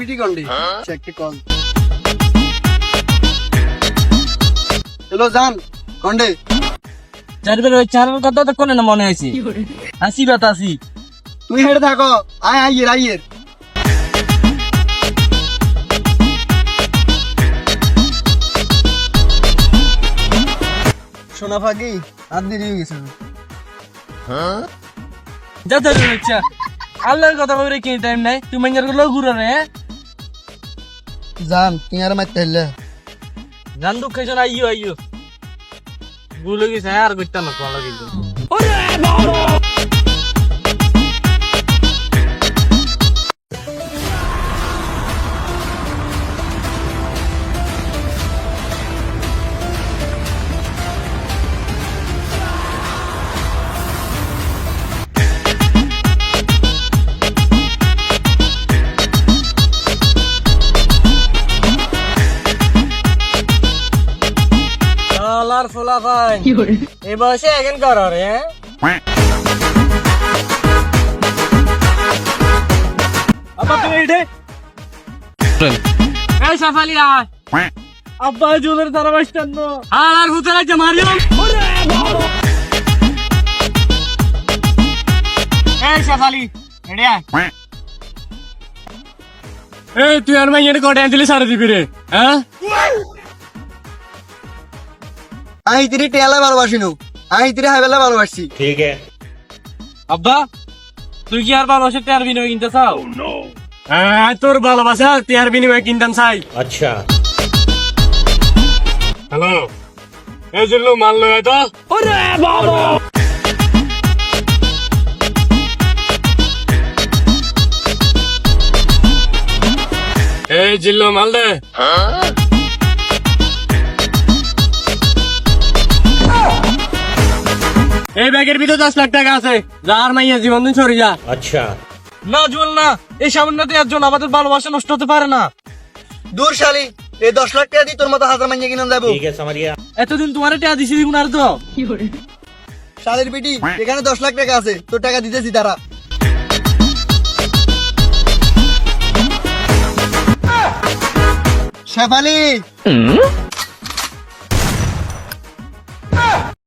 বিটি কন্ডে। একটা call hello জান কন্ডে। চারবার ওই চারের কথা তো কোনে না মনে হয়েছে? হাসি বাতাসি তুই হেঁটে থাকো আয় আইয়ের আইয়ের সোনা ফাঁকি আর দেরি হয়ে? গেছে যত ইচ্ছা আল্লাহর কথা বলে কি টাইম নাই। তুই মাইয়ারগুলো ঘুরে রে জান তুই আর মাইতে হইলে জান দুঃখ খাইছ না আইয়ো আইয়ো। গুলো গেছে আর করতে না ভালো কিন্তু শালার ফোলা ভাই। এই বয়সে এখন কর রে হ্যাঁ? আব্বা তুমি এঠে এই সাফালি আয়। আব্বা জোদের তারা বাসতেন আর হুতের আছে মারিও। এই সাফালি এড়ে এই তুই আর মাইয়ের কোটে আনছিলি সারা দিবি রে হ্যাঁ? আমি তিরি টেলা ভালোবাসি নু। আমি তিরি হাইবেলা ভালোবাসি। ঠিক আব্বা তুই কি আর ভালোবাসে টেয়ার বিনিময় কিনতে চাও? Oh, হ্যাঁ তোর ভালোবাসা টেয়ার বিনিময় কিনতাম চাই। আচ্ছা। হ্যালো এই জন্য মাল লয় তো। ওরে বাবা! এই জিল্লো মাল দে। হ্যাঁ এই ব্যাগের ভিতরে দশ লাখ টাকা আছে। যার নাই জীবন দিন সরে যা। আচ্ছা। না জুয়েল না। এই সামান্য দেওয়ার আমাদের ভালোবাসা নষ্ট হতে পারে না। দূর শালি। এই দশ লাখ টাকা দিয়ে তোর মতো হাজার মাইয়া কিনে যাব ঠিক আছে আমার এতদিন তোমার টাকা দিছি দিগুন আর তো। শালের পিটি এখানে দশ লাখ টাকা আছে। তোর টাকা দিতেছি তারা শেফালি!